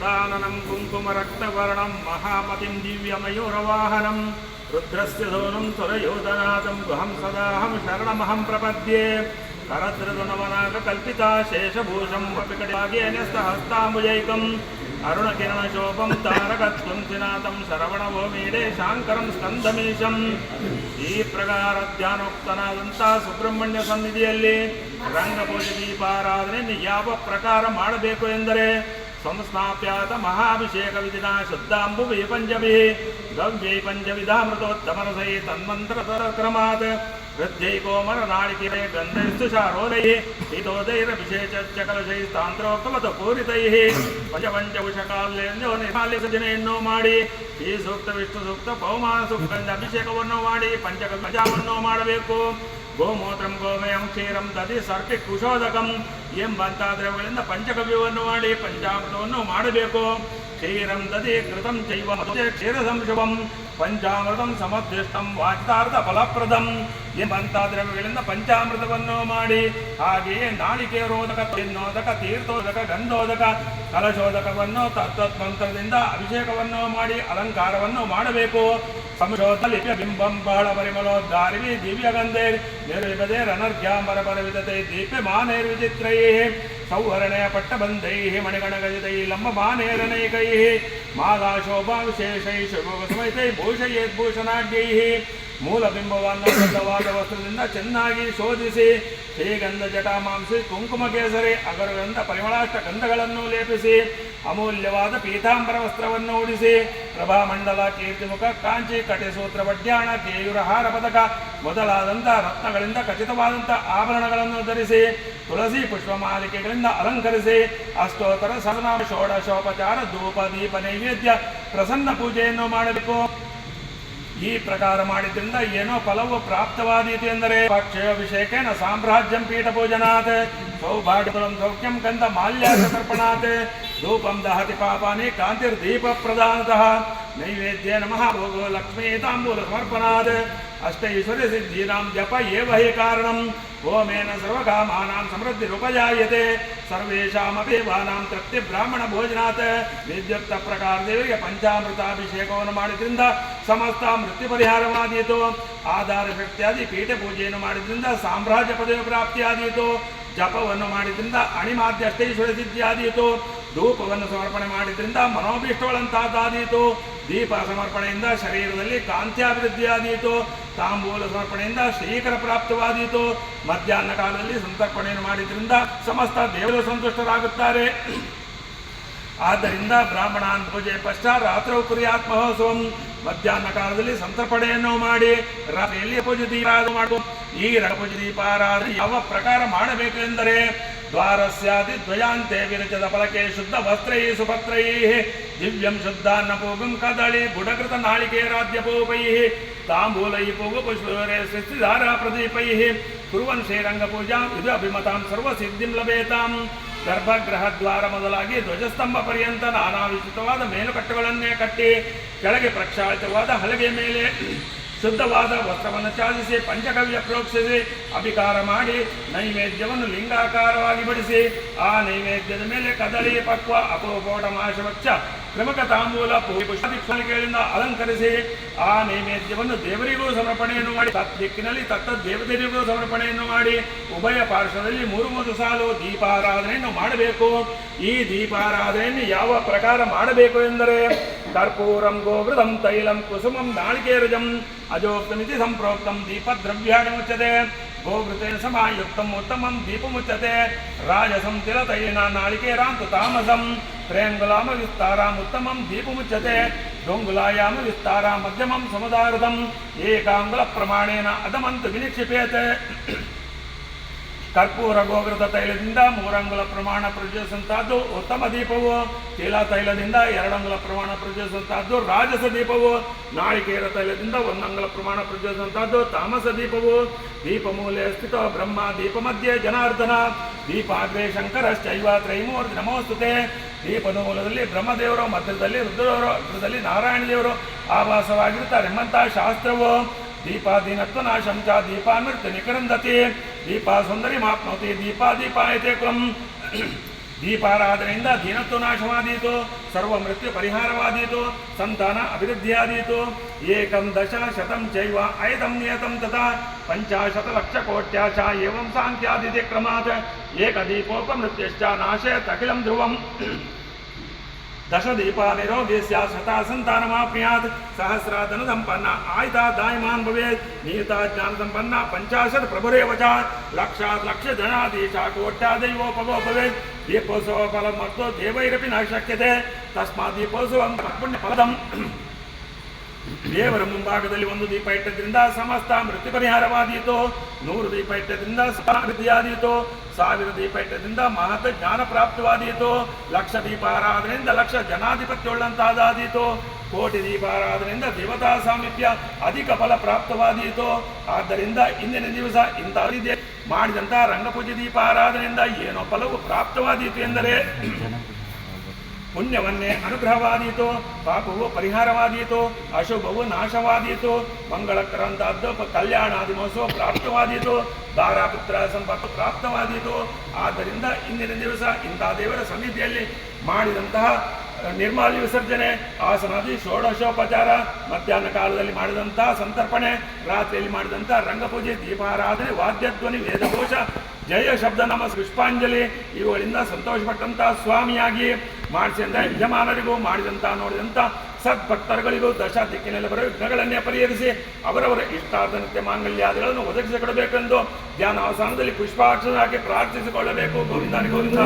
డాననం కుంకుమరక్తవర్ణం మహామతిం దివ్యమయూరవాహనం రుద్రస్య ధోనం తులయోధనాథం గుహం సదాహం శరణమహం ప్రపద్యే కరద్రదునవనాగ కల్పితా శేషభూషం వపికటాగేన సహస్తాముజైకం అరుణకిరణశోభం తారకత్వం తినాథం శరవణభూమిడే శాంకరం ಸ್ಕಂದಮೀಶಂ ಈ ಪ್ರಕಾರ ಧ್ಯಾನೋಕ್ತನಾದಂಥ ಸುಬ್ರಹ್ಮಣ್ಯ ಸನ್ನಿಧಿಯಲ್ಲಿ ರಂಗಪೂಜೆ ದೀಪಾರಾಧನೆ ಯಾವ ಪ್ರಕಾರ ಮಾಡಬೇಕು ಎಂದರೆ ಸಂಸ್ಥಾಪ್ಯಾತ ಮಹಾಭಿಷೇಕ ವಿಧಿನ ಶುದ್ಧಾಂಬು ಪಂಚಭಿ ಗವ್ಯೈ ಪಂಚವಿಧಾಮೃತೋತ್ತಮರಸೈ ತನ್ಮಂತ್ರ ಕ್ರಮಾತ್ ಶಾರೋದೈ ಹಿತೋದೈರಭಿಷೇಚ ಕಲಶೈ ತಾಂತ್ರೋಕ್ತವತ ಪೂರಿತೈ ಪಂಚಪಂಚಭುಷಕಾಲ್ಯೋ ನಿರ್ಮಾಲ್ಯ ಸಜನೆಯನ್ನು ಮಾಡಿ. ಈ ಸೂಕ್ತ ವಿಷ್ಣು ಸೂಕ್ತ ಪೌಮಾನ ಸೂಕ್ತದಿಂದ ಅಭಿಷೇಕವನ್ನು ಮಾಡಿ. ಪಂಚಕ ಪಂಚಾವನ್ನು ಮಾಡಬೇಕು. ಗೋಮೂತ್ರಂ ಗೋಮಯಂ ಕ್ಷೀರಂ ದಧಿ ಸರ್ಪಿ ಕುಶೋದಕಂ ಎಂಬಂತ ದ್ರವಗಳಿಂದ ಪಂಚಗವ್ಯವನ್ನು ಮಾಡಿ ಪಂಚಾಮೃತವನ್ನು ಮಾಡಬೇಕು. ಕ್ಷೀರಂ ದಧಿ ಕೃತಂ ಮಧುಜೆ ಕ್ಷೀರ ಸಂಶುಭಂ ಪಂಚಾಮೃತಂ ಸಮದ್ವಿಷ್ಟಂ ವಾಚಿತಾರ್ಥ ಫಲಪ್ರದಂ. ಎಂಬಂತ ದ್ರವ್ಯಗಳಿಂದ ಪಂಚಾಮೃತವನ್ನು ಮಾಡಿ, ಹಾಗೆಯೇ ನಾಳಿಕೆ ರೋಧಕ ತಿನ್ನೋದಕ ತೀರ್ಥೋದಕ, ಗಂಧೋದಕ, ಕಲಶೋದಕವನ್ನು ತತ್ವತ್ಮಂತ್ರದಿಂದ ಅಭಿಷೇಕವನ್ನು ಮಾಡಿ, ಅಲಂಕಾರವನ್ನು ಮಾಡಬೇಕು. ಲಿಪ್ಯ ಬಿಂಬಂ ಬಹಳ ಪರಿಮಳೋದ್ಧಾರಿವಿ ದಿವ್ಯಗಂಧೆ ನಿರ್ವಿಪದೆ ರಣರ್ಘ್ಯಾಂಬರ ಪರವಿದತೆ ದೀಪ್ಯಮಾನೈರ್ವಿಚಿತ್ರೈ ಸೌವರ್ಣಯ ಪಟ್ಟಬಂಧೈ ಮಣಿಗಣಗಜಿತೈ ಲಂಬಮಾನೇರನೈಕೈ ಮಾಲಾ ಶೋಭಾ ವಿಶೇಷೈ ಶುಭವಸಮೈತೈ ಭೂಷಯೇದ್ಭೂಷಣಾಢ್ಯೈ ಮೂಲಬಿಂಬವನ್ನು ಶುದ್ಧವಾದ ವಸ್ತ್ರದಿಂದ ಚೆನ್ನಾಗಿ ಶೋಧಿಸಿ, ಶ್ರೀಗಂಧ, ಜಟಾಮಾಂಸಿ ಕುಂಕುಮ ಕೇಸರಿ ಅಗರಗಂಧ, ಪರಿಮಳಾಷ್ಟ ಗಂಧಗಳನ್ನು ಲೇಪಿಸಿ, ಅಮೂಲ್ಯವಾದ ಪೀತಾಂಬರ ವಸ್ತ್ರವನ್ನು ಉಡಿಸಿ, ಪ್ರಭಾಮಂಡಲ, ಕೀರ್ತಿಮುಖ, ಕಾಂಚಿ, ಕಟೆಸೂತ್ರ ವಡ್ಯಾಣ ಕೇಯೂರ, ಹಾರ, ಪದಕ ಮೊದಲಾದಂಥ ರತ್ನಗಳಿಂದ ಖಚಿತವಾದಂಥ ಆಭರಣಗಳನ್ನು ಧರಿಸಿ, ತುಳಸಿ ಪುಷ್ಪಮಾಲಿಕೆಗಳಿಂದ ಅಲಂಕರಿಸಿ, ಅಷ್ಟೋತ್ತರ ಸದನ ಷೋಡಶೋಪಚಾರ, ಧೂಪ, ದೀಪ, ನೈವೇದ್ಯ, ಪ್ರಸನ್ನ ಪೂಜೆಯನ್ನು ಮಾಡಬೇಕು. ಈ ಪ್ರಕಾರ ಮಾಡಿದ್ರಿಂದ ಏನೋ ಫಲವು ಪ್ರಾಪ್ತವಾದೀತು ಎಂದರೆ ಪಕ್ಷಾಭಿಷೇಕೇನ ಸಾಮ್ರಾಜ್ಯಂ ಪೀಠ ಭೋಜನಾತ್. ಸೌಭಾಗ್ಯ ಸೌಖ್ಯಂ ಕಂದ ಮಾಲ್ಯ ಸಮರ್ಪಣಾತ್ ಧೂಪಂ ದಹತಿ ಪಾಪಾನಿ ಕಾಂತಿರ್ದೀಪ ಪ್ರಧಾನತಃ ನೈವೇದ್ಯ ನಮಃ, ಭೋಗೋ ಲಕ್ಷ್ಮೀ ತಾಂಬೂಲ ಸಮರ್ಪಣಾತ್. ಅಷ್ಟೈಶ್ವರ್ಯ ಸಿದ್ಧೀನಾಂ ಜಪ ಏವ ಹಿ ಕಾರಣಂ. ಹೋಮೇನ ಸರ್ವಕಾಮಾನಾಂ ಸಮೃದ್ಧಿರುಪಜಾಯತೆ ಸರ್ವೇಷಾಮಪಿ ವಾನಾಂ ತೃಪ್ತಿ ಬ್ರಾಹ್ಮಣ ಭೋಜನಾತ್. ವಿದ್ಯುಕ್ತ ಪ್ರಕಾರ ದೇವರಿಗೆ ಪಂಚಾಮೃತಾಭಿಷೇಕವನ್ನು ಮಾಡಿದ್ರಿಂದ ಸಮಸ್ತ ಮೃತ್ಯು ಪರಿಹಾರವಾದೀತು. ಆಧಾರ ಶಕ್ತಿಯಾದಿ ಪೀಠ ಪೂಜೆಯನ್ನು ಮಾಡಿದ್ರಿಂದ ಸಾಮ್ರಾಜ್ಯ ಪದವಿ ಪ್ರಾಪ್ತಿಯಾದೀತು. ಜಪವನ್ನು ಮಾಡಿದ್ರಿಂದ ಅಣಿಮಾದ್ಯ ಅಷ್ಟೇಶ್ವರ ಸಿದ್ಧಿ ಆದೀತು. ಧೂಪವನ್ನು ಸಮರ್ಪಣೆ ಮಾಡಿದ್ರಿಂದ ಮನೋಭೀಷ್ಟಗಳಂತಾದಾದೀತು ದೀಪ ಸಮರ್ಪಣೆಯಿಂದ ಶರೀರದಲ್ಲಿ ಕಾಂತ್ಯಾಭಿವೃದ್ಧಿಯಾದೀತು ತಾಂಬೂಲ ಸಮರ್ಪಣೆಯಿಂದ ಶ್ರೀಕರ ಪ್ರಾಪ್ತವಾದೀತು. ಮಧ್ಯಾಹ್ನ ಕಾಲದಲ್ಲಿ ಸಂತರ್ಪಣೆಯನ್ನು ಮಾಡಿದ್ರಿಂದ ಸಮಸ್ತ ದೇವರು ಸಂತುಷ್ಟರಾಗುತ್ತಾರೆ. ಆದ್ದರಿಂದ ಬ್ರಾಹ್ಮಣಾನ್ ಪೂಜೆ ಪಶ್ಚಾತ್ ರಾತ್ರೌ ಕುರಿಯಾತ್ ಮಹೋತ್ಸವಂ ಮಧ್ಯಾಹ್ನ ಕಾಲದಲ್ಲಿ ಸಂತರ್ಪಣೆಯನ್ನು ಮಾಡಿ, ರಾತ್ರಿಯಲ್ಲಿ ಪೂಜೆ ದೀಪಾರಾಧನೆ ಮಾಡು ಈ ರಪೂಜೆ ದೀಪಾರಾಧನೆ ಯಾವ ಪ್ರಕಾರ ಮಾಡಬೇಕು ಎಂದರೆ ದ್ವಾರಸ್ಯಾದಿ ದ್ವಯಾಂತೆ ವಿರಚದ ಫಲಕೆ ಶುದ್ಧ ವಸ್ತ್ರೈ ಸುಪತ್ರೈ. ದಿವ್ಯಂ ಶುದ್ಧಾನ್ನ ಪೂಗಂ ಕದಳಿ ಬುಡಕೃತ ನಾಳಿಕೇರಾದ್ಯ ಪೂಪೈ. ತಾಂಬೂಲೈ ಪೂಗು ಪುಷ್ಪರೇ ಸೃಷ್ಟಿಧಾರ ಪ್ರದೀಪೈ. ಕುರುವನ್ ಶ್ರೀರಂಗ ಪೂಜಾ ಇದು ಅಭಿಮತಾಂ ಸರ್ವ ಸಿದ್ಧಿಂ ಲಭೇತಾಂ. ಗರ್ಭಗೃಹ ದ್ವಾರ ಮೊದಲಾಗಿ ಧ್ವಜಸ್ತಂಭ ಪರ್ಯಂತ ನಾನಾ ವಿಚಿತವಾದ ಮೇಲುಕಟ್ಟುಗಳನ್ನೇ ಕಟ್ಟಿ, ಕೆಳಗೆ ಪ್ರಕ್ಷಾಳಿತವಾದ ಹಲಗೆ ಮೇಲೆ ಶುದ್ಧವಾದ ವಸ್ತ್ರವನ್ನು ಚಾಲಿಸಿ ಪಂಚಗವ್ಯ ಪ್ರೋಕ್ಷಿಸಿ, ಅಭಿಕಾರ ಮಾಡಿ, ನೈವೇದ್ಯವನ್ನು ಲಿಂಗಾಕಾರವಾಗಿ ಬಡಿಸಿ, ಆ ನೈವೇದ್ಯದ ಮೇಲೆ ಕದಳಿ, ಪಕ್ವ ಅಪೋಪೋಟ ಮಾಶವಚ್ಚ ಪ್ರಮುಖ ತಾಂಬೂಲ ಪುಷ್ಪಿಗಳಿಂದ ಅಲಂಕರಿಸಿ ಆ ನೈವೇದ್ಯವನ್ನು ದೇವರಿಗೂ ಸಮರ್ಪಣೆಯನ್ನು ಮಾಡಿ ತತ್ ದಿಕ್ಕಿನಲ್ಲಿ ತತ್ತ ದೇವತೆಗೂ ಸಮರ್ಪಣೆಯನ್ನು ಮಾಡಿ, ಉಭಯ ಪಾರ್ಶ್ವದಲ್ಲಿ ಮೂರು ಮೂರು ಸಾಲು ದೀಪಾರಾಧನೆಯನ್ನು ಮಾಡಬೇಕು. ಈ ದೀಪಾರಾಧನೆಯನ್ನು ಯಾವ ಪ್ರಕಾರ ಮಾಡಬೇಕು ಎಂದರೆ, ಕರ್ಪೂರಂ, ಗೋವೃತಂ, ತೈಲಂ, ಕುಸುಮಂ, ನಾಳಿಕೇರಜಂ, ಅಜೋಕ್ತಮಿತಿ ಸಂಪ್ರೋಕ್ತಂ, ದೀಪದ್ರವ್ಯಾಣಿ ಮುಚ್ಚತೆ, ಗೋವೃತೇನ ಸಮಾಯುಕ್ತಂ, ಉತ್ತಮಂ ದೀಪಮುಚ್ಚತೆ ರಾಜಸಂ ತಿಲತೈನ ನಾಳಿಕೇರಾಂತು ತಾಮಸಂ ತ್ರೇಂಗುಲಾಮ ವಿಸ್ತಾರಾಂ ಉತ್ತಮಂ ದೀಪಮುಚ್ಚತೆ ಡೊಂಗುಲಾಯಾಮ ವಿಸ್ತಾರ ಮಧ್ಯಮಂ ಸಮುದಾರದಂ. ಏಕಾಂಗುಲ ಪ್ರಮಾಣೇನ ಅದಮಂತ ವಿನಿಕ್ಷಿಪೇತೆ. ಕರ್ಪೂರ ಗೋಗ್ರದ ತೈಲದಿಂದ ಮೂರಂಗುಲ ಪ್ರಮಾಣ ಪ್ರಜ್ವಲಿಸುವಂತಹದ್ದು ಉತ್ತಮ ದೀಪವು. ತಿಲ ತೈಲದಿಂದ ಎರಡಂಗುಲ ಪ್ರಮಾಣ ಪ್ರಜ್ವಲಿಸುವಂತಹದ್ದು ರಾಜಸ ದೀಪವು. ನಾಳಿಕೇರ ತೈಲದಿಂದ ಒಂದಂಗುಲ ಪ್ರಮಾಣ ಪ್ರಜ್ವಲಿಸುವಂತಹದ್ದು ತಾಮಸ ದೀಪವು. ದೀಪ ಮೂಲೆ ಸ್ಥಿತ ಬ್ರಹ್ಮ ದೀಪ ಮಧ್ಯೆ ಜನಾರ್ದನ. ದೀಪಾಗ್ರೆ ಶಂಕರಶ್ಚೈವ ತ್ರೈಮೂರ್ತಿ ನಮೋಸ್ತುತೆ. ದೀಪದ ಪದಮೂಲದಲ್ಲಿ ಬ್ರಹ್ಮದೇವರು, ಮಧ್ಯದಲ್ಲಿ ರುದ್ರವರು ಮಧ್ಯದಲ್ಲಿ ನಾರಾಯಣ ದೇವರು ಆವಾಸವಾಗಿರುತ್ತಾರೆ. ಎಂಬಂತಹ ಶಾಸ್ತ್ರವು ದೀಪಾಧೀನತ್ವ ನಾಶಂಚ ದೀಪಾಮೃತ ನಿಕರಂದತಿ ದೀಪಾ ಸುಂದರಿ ಮಾಪ್ನೋತಿ ದೀಪಾ ದೀಪಾಯತೆ ಕುಲಂ ದೀಪಾರಾಧನೆಯಿಂದ ದೀನತ್ವ ನಾಶವಾದೀತು ಸರ್ವ ಮೃತ್ಯು ಪರಿಹಾರವಾದೀತು ಸಂತಾನ ಅಭಿವೃದ್ಧಿಯಾದೀತು ಏಕಂ ದಶ ಶತಂ ಚೈವ ಐದಂ ನಿಯತಂ ತಥಾ ಪಂಚಾಶತ ಲಕ್ಷ ಕೋಟ್ಯಾಶ ಏವಂ ಸಾಂಖ್ಯಾದಿತಿ ಕ್ರಮಾತ್ ಏಕದೀಪೋಪಮೃತ್ಯಶ್ಚ ನಾಶಯತ್ ಅಖಿಲಂ ಧ್ರುವಂ దశదీపానిరో దేశ్యా శతా సంతానమాప్యాత్ సహస్రాధన సంపన్న ఆయుధ దాయమాన్ భవేత్ నియతా జ్ఞాన సంపన్న పంచాశత్ ప్రభురేవచ లక్షాత్ లక్ష జనాధీశ కోట్యా దైవోపగో భవేత్ దీపోత్సవ ఫలం మర్తో దేవైరపి న శక్యతే తస్మాత్ దీపోత్సవం పుణ్యఫలదం ದೇವರ ಮುಂಭಾಗದಲ್ಲಿ ಒಂದು ದೀಪ ಇಟ್ಟದ್ರಿಂದ ಸಮಸ್ತ ಮೃತ್ಯು ಪರಿಹಾರವಾದೀತು. ನೂರು ದೀಪ ಇಟ್ಟದ್ರಿಂದ ಸಮೃದ್ಧಿಯಾದೀತು ಸಾವಿರ ದೀಪ ಇಟ್ಟದ್ರಿಂದ ಮಹತ್ ಜ್ಞಾನ ಪ್ರಾಪ್ತವಾದೀತು. ಲಕ್ಷ ದೀಪಾರಾದರಿಂದ ಲಕ್ಷ ಜನಾಧಿಪತ್ಯವುಳ್ಳಂತಾದಾದೀತು ಕೋಟಿ ದೀಪಾರಾಧನೆಯಿಂದ ದೇವತಾ ಸಾಮೀಪ್ಯ ಅಧಿಕ ಫಲ ಪ್ರಾಪ್ತವಾದೀತು. ಆದ್ದರಿಂದ ಇಂದಿನ ದಿವಸ ಇಂಥ ಮಾಡಿದಂತಹ ರಂಗಪೂಜೆ ದೀಪ ಆರಾಧನೆಯಿಂದ ಏನೋ ಫಲವು ಪ್ರಾಪ್ತವಾದೀತು ಎಂದರೆ ಪುಣ್ಯವನ್ನೇ ಅನುಗ್ರಹವಾದೀತು, ಪಾಪವು ಪರಿಹಾರವಾದೀತು, ಅಶುಭವು ನಾಶವಾದೀತು ಮಂಗಳಕರಂತಹದ್ದು ಕಲ್ಯಾಣಾದಿ ಮಹೋತ್ಸವ ಪ್ರಾಪ್ತವಾದೀತು, ದಾರಾಪುತ್ರ ಸಂಪತ್ತು ಪ್ರಾಪ್ತವಾದೀತು. ಆದ್ದರಿಂದ ಇಂದಿನ ದಿವಸ ಇಂಥ ದೇವರ ಸಮಿತಿಯಲ್ಲಿ ಮಾಡಿದಂತಹ ನಿರ್ಮಾಲಿ ವಿಸರ್ಜನೆ, ಆಸನಾದಿ, ಷೋಡಶೋಪಚಾರ, ಮಧ್ಯಾಹ್ನ ಕಾಲದಲ್ಲಿ ಮಾಡಿದಂತಹ ಸಂತರ್ಪಣೆ, ರಾತ್ರಿಯಲ್ಲಿ ಮಾಡಿದಂತಹ ರಂಗಪೂಜೆ, ದೀಪಾರಾಧನೆ, ವಾದ್ಯಧ್ವನಿ, ವೇದಘೋಷ, ಜಯ ಶಬ್ದ ನಮ್ಮ ಪುಷ್ಪಾಂಜಲಿ, ಇವುಗಳಿಂದ ಸಂತೋಷಪಟ್ಟಂತಹ ಸ್ವಾಮಿಯಾಗಿ ಮಾಡಿಸಿದಂತ ಯಜಮಾನರಿಗೂ ಮಾಡಿದಂತ ನೋಡಿದಂತ ಸದ್ಭಕ್ತರುಗಳಿಗೂ ದಶ ದಿಕ್ಕಿನಲ್ಲಿ ಬರೋ ವಿಘ್ನಗಳನ್ನೇ ಪರಿಹರಿಸಿ ಅವರವರ ಇಷ್ಟಾರ್ಥನಂತೆ ಮಾಂಗಲ್ಯಾದಿಗಳನ್ನು ಒದಗಿಸಿಕೊಡಬೇಕೆಂದು ಧ್ಯಾನ ಅವಸಾನದಲ್ಲಿ ಪುಷ್ಪಾಕ್ಷರ ಹಾಕಿ ಪ್ರಾರ್ಥಿಸಿಕೊಳ್ಳಬೇಕು ಗೋವಿಂದ ಗೋವಿಂದ.